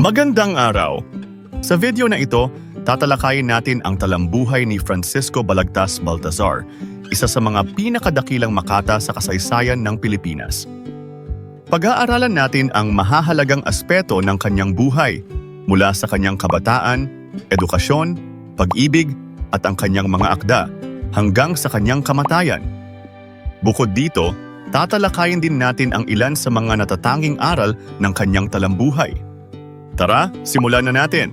Magandang araw! Sa video na ito, tatalakayin natin ang talambuhay ni Francisco Balagtas Baltazar, isa sa mga pinakadakilang makata sa kasaysayan ng Pilipinas. Pag-aaralan natin ang mahahalagang aspeto ng kanyang buhay mula sa kanyang kabataan, edukasyon, pag-ibig at ang kanyang mga akda hanggang sa kanyang kamatayan. Bukod dito, tatalakayin din natin ang ilan sa mga natatanging aral ng kanyang talambuhay. Tara, simulan na natin!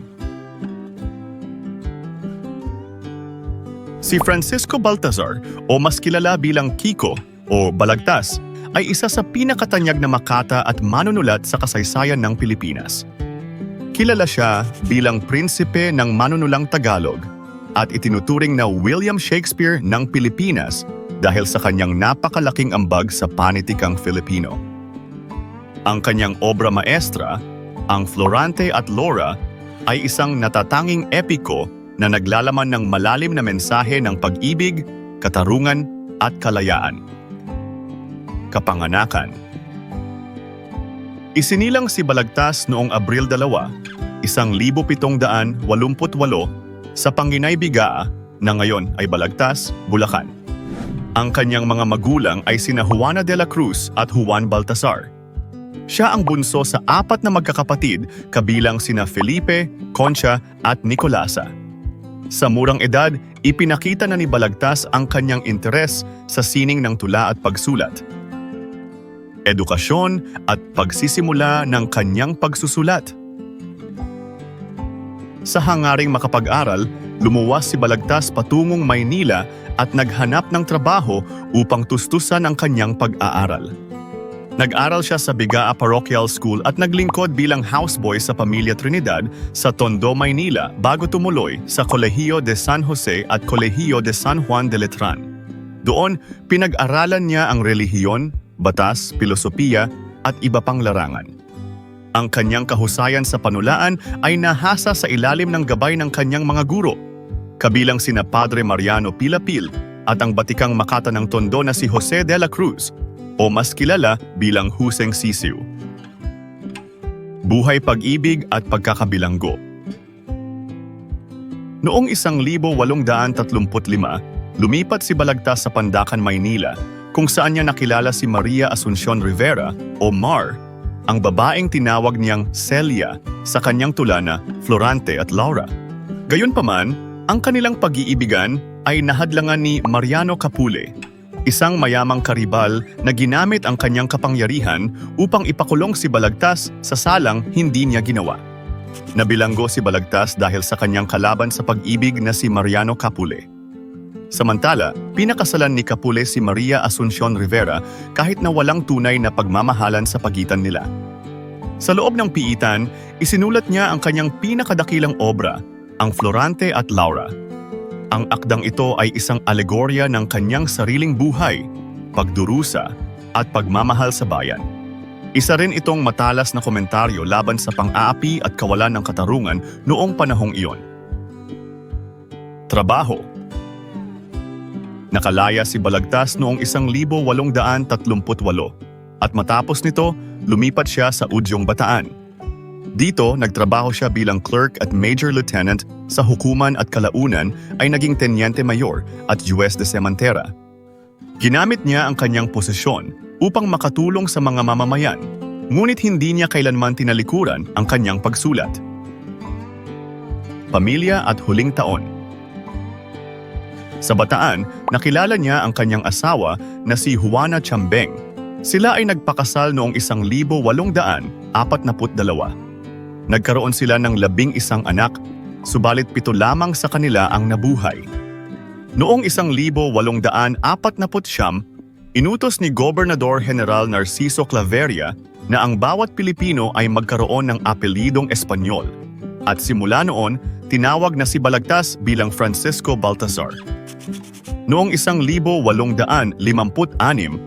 Si Francisco Baltazar o mas kilala bilang Kiko o Balagtas ay isa sa pinakatanyag na makata at manunulat sa kasaysayan ng Pilipinas. Kilala siya bilang prinsipe ng manunulang Tagalog at itinuturing na William Shakespeare ng Pilipinas dahil sa kanyang napakalaking ambag sa panitikang Filipino. Ang kanyang obra maestra, ang Florante at Laura, ay isang natatanging epiko na naglalaman ng malalim na mensahe ng pag-ibig, katarungan at kalayaan. Kapanganakan Isinilang si Balagtas noong Abril 2, 1788 sa Panginay Bigaa na ngayon ay Balagtas, Bulacan. Ang kanyang mga magulang ay sina Juana de la Cruz at Juan Baltasar. Siya ang bunso sa apat na magkakapatid kabilang sina Felipe, Concha at Nicolasa. Sa murang edad, ipinakita na ni Balagtas ang kanyang interes sa sining ng tula at pagsulat. Edukasyon at pagsisimula ng kanyang pagsusulat. Sa hangaring makapag-aral, lumuwas si Balagtas patungong Maynila at naghanap ng trabaho upang tustusan ang kanyang pag-aaral. Nag-aral siya sa Bigaa Parochial School at naglingkod bilang houseboy sa Pamilya Trinidad sa Tondo, Maynila bago tumuloy sa Colegio de San Jose at Colegio de San Juan de Letran. Doon, pinag-aralan niya ang relihiyon, batas, filosofiya at iba pang larangan. Ang kanyang kahusayan sa panulaan ay nahasa sa ilalim ng gabay ng kanyang mga guro, kabilang sina Padre Mariano Pilapil at ang batikang makata ng Tondo na si Jose de la Cruz o mas kilala bilang Huseng Sisiw. Buhay pag-ibig at pagkakabilanggo Noong 1835, lumipat si Balagtas sa Pandakan, Maynila kung saan niya nakilala si Maria Asuncion Rivera o Mar, ang babaeng tinawag niyang Celia sa kanyang tula na Florante at Laura. Gayunpaman, ang kanilang pag-iibigan ay nahadlangan ni Mariano Capule, isang mayamang karibal na ginamit ang kanyang kapangyarihan upang ipakulong si Balagtas sa salang hindi niya ginawa. Nabilanggo si Balagtas dahil sa kanyang kalaban sa pag-ibig na si Mariano Capule. Samantala, pinakasalan ni Capule si Maria Asuncion Rivera kahit na walang tunay na pagmamahalan sa pagitan nila. Sa loob ng piitan, isinulat niya ang kanyang pinakadakilang obra, ang Florante at Laura. Ang akdang ito ay isang alegorya ng kanyang sariling buhay, pagdurusa, at pagmamahal sa bayan. Isa rin itong matalas na komentaryo laban sa pang-aapi at kawalan ng katarungan noong panahong iyon. Trabaho Nakalaya si Balagtas noong 1838 at matapos nito, lumipat siya sa Udyong Bataan. Dito, nagtrabaho siya bilang clerk at major lieutenant sa hukuman at kalaunan ay naging tenyente mayor at US de Sementera. Ginamit niya ang kanyang posisyon upang makatulong sa mga mamamayan, ngunit hindi niya kailanman tinalikuran ang kanyang pagsulat. Pamilya at huling taon Sa Bataan, nakilala niya ang kanyang asawa na si Juana Chambeng. Sila ay nagpakasal noong 1842. Nagkaroon sila ng labing isang anak, subalit pito lamang sa kanila ang nabuhay. Noong 1849, inutos ni Gobernador General Narciso Claveria na ang bawat Pilipino ay magkaroon ng apelidong Espanyol. At simula noon, tinawag na si Balagtas bilang Francisco Baltazar. Noong 1856,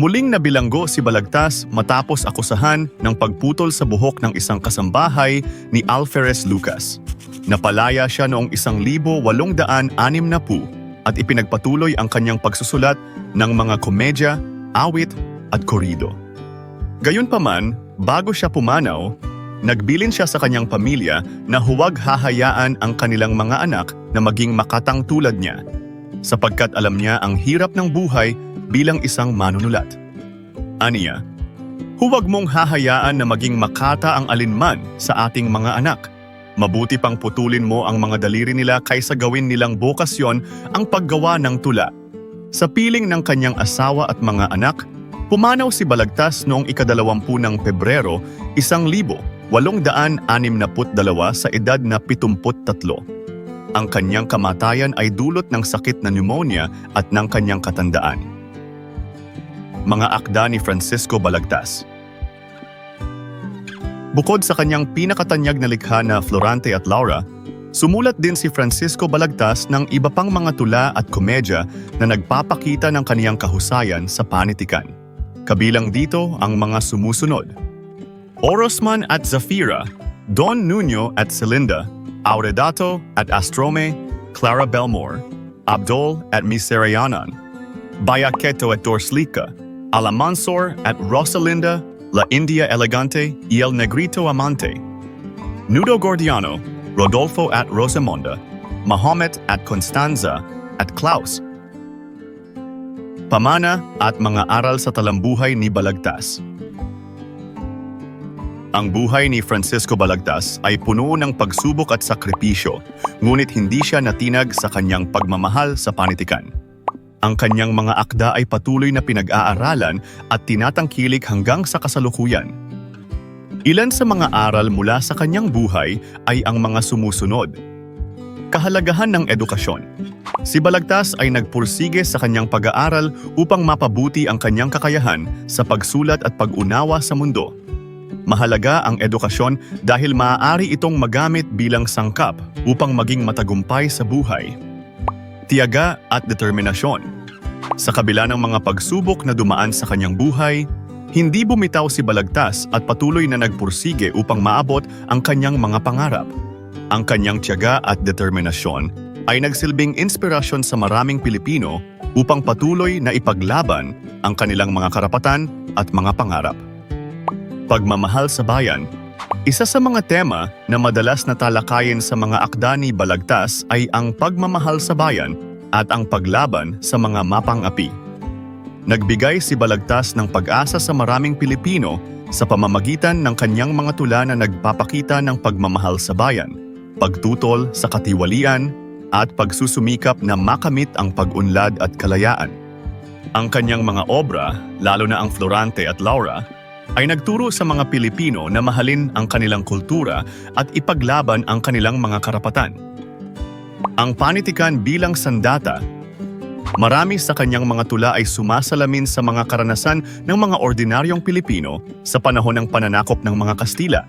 Muling nabilanggo si Balagtas matapos akusahan ng pagputol sa buhok ng isang kasambahay ni Alferez Lucas. Napalaya siya noong 1860 at ipinagpatuloy ang kanyang pagsusulat ng mga komedya, awit at korido. Gayunpaman, bago siya pumanaw, nagbilin siya sa kanyang pamilya na huwag hahayaan ang kanilang mga anak na maging makatang tulad niya, sapagkat alam niya ang hirap ng buhay bilang isang manunulat. Aniya, huwag mong hahayaan na maging makata ang alinman sa ating mga anak. Mabuti pang putulin mo ang mga daliri nila kaysa gawin nilang bokasyon ang paggawa ng tula. Sa piling ng kanyang asawa at mga anak, pumanaw si Balagtas noong ikadalawampu ng Pebrero, isang libo, walong daan anim na sa edad na pitumput tatlo. Ang kanyang kamatayan ay dulot ng sakit na pneumonia at ng kanyang katandaan. Mga akda ni Francisco Balagtas Bukod sa kanyang pinakatanyag na likha na Florante at Laura, sumulat din si Francisco Balagtas ng iba pang mga tula at komedya na nagpapakita ng kaniyang kahusayan sa panitikan. Kabilang dito ang mga sumusunod. Orosman at Zafira, Don Nuno at Celinda, Auredato at Astrome, Clara Belmore, Abdol at Miserayanan, Bayaqueto at Dorslika, Alamansor at Rosalinda, La India Elegante y El Negrito Amante, Nudo Gordiano, Rodolfo at Rosamonda, Mahomet at Constanza at Klaus. Pamana at mga aral sa talambuhay ni Balagtas. Ang buhay ni Francisco Balagtas ay puno ng pagsubok at sakripisyo, ngunit hindi siya natinag sa kanyang pagmamahal sa panitikan. Ang kanyang mga akda ay patuloy na pinag-aaralan at tinatangkilik hanggang sa kasalukuyan. Ilan sa mga aral mula sa kanyang buhay ay ang mga sumusunod. Kahalagahan ng edukasyon. Si Balagtas ay nagpursige sa kanyang pag-aaral upang mapabuti ang kanyang kakayahan sa pagsulat at pag-unawa sa mundo. Mahalaga ang edukasyon dahil maaari itong magamit bilang sangkap upang maging matagumpay sa buhay. Tiyaga at determinasyon. Sa kabila ng mga pagsubok na dumaan sa kanyang buhay, hindi bumitaw si Balagtas at patuloy na nagpursige upang maabot ang kanyang mga pangarap. Ang kanyang tiyaga at determinasyon ay nagsilbing inspirasyon sa maraming Pilipino upang patuloy na ipaglaban ang kanilang mga karapatan at mga pangarap. Pagmamahal sa bayan Isa sa mga tema na madalas na talakayin sa mga akda ni Balagtas ay ang pagmamahal sa bayan at ang paglaban sa mga mapang-api. Nagbigay si Balagtas ng pag-asa sa maraming Pilipino sa pamamagitan ng kanyang mga tula na nagpapakita ng pagmamahal sa bayan, pagtutol sa katiwalian, at pagsusumikap na makamit ang pag-unlad at kalayaan. Ang kanyang mga obra, lalo na ang Florante at Laura, ay nagturo sa mga Pilipino na mahalin ang kanilang kultura at ipaglaban ang kanilang mga karapatan. Ang panitikan bilang sandata, marami sa kanyang mga tula ay sumasalamin sa mga karanasan ng mga ordinaryong Pilipino sa panahon ng pananakop ng mga Kastila.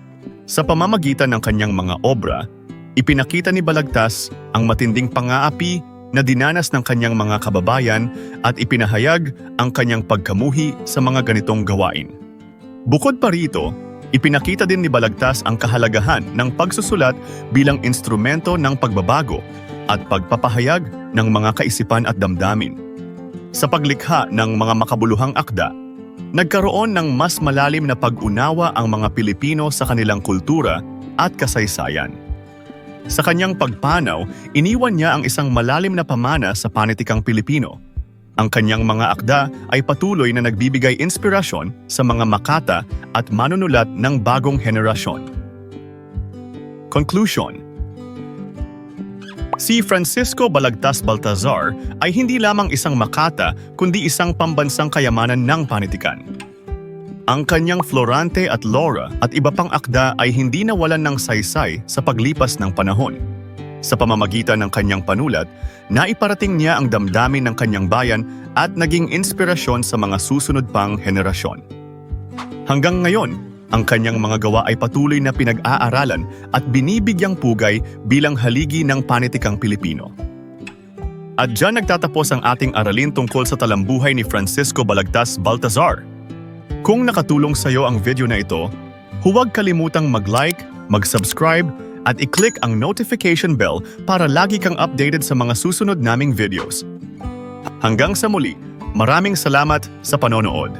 Sa pamamagitan ng kanyang mga obra, ipinakita ni Balagtas ang matinding pangaapi na dinanas ng kanyang mga kababayan at ipinahayag ang kanyang pagkamuhi sa mga ganitong gawain. Bukod pa rito, ipinakita din ni Balagtas ang kahalagahan ng pagsusulat bilang instrumento ng pagbabago at pagpapahayag ng mga kaisipan at damdamin. Sa paglikha ng mga makabuluhang akda, nagkaroon ng mas malalim na pag-unawa ang mga Pilipino sa kanilang kultura at kasaysayan. Sa kanyang pagpanaw, iniwan niya ang isang malalim na pamana sa panitikang Pilipino. Ang kanyang mga akda ay patuloy na nagbibigay inspirasyon sa mga makata at manunulat ng bagong henerasyon. Conclusion Si Francisco Balagtas Baltazar ay hindi lamang isang makata kundi isang pambansang kayamanan ng panitikan. Ang kanyang Florante at Laura at iba pang akda ay hindi nawalan ng saysay sa paglipas ng panahon. Sa pamamagitan ng kanyang panulat, naiparating niya ang damdamin ng kanyang bayan at naging inspirasyon sa mga susunod pang henerasyon. Hanggang ngayon, ang kanyang mga gawa ay patuloy na pinag-aaralan at binibigyang pugay bilang haligi ng panitikang Pilipino. At dyan nagtatapos ang ating aralin tungkol sa talambuhay ni Francisco Balagtas Baltazar. Kung nakatulong sa iyo ang video na ito, huwag kalimutang mag-like, mag-subscribe, at i-click ang notification bell para lagi kang updated sa mga susunod naming videos. Hanggang sa muli, maraming salamat sa panonood.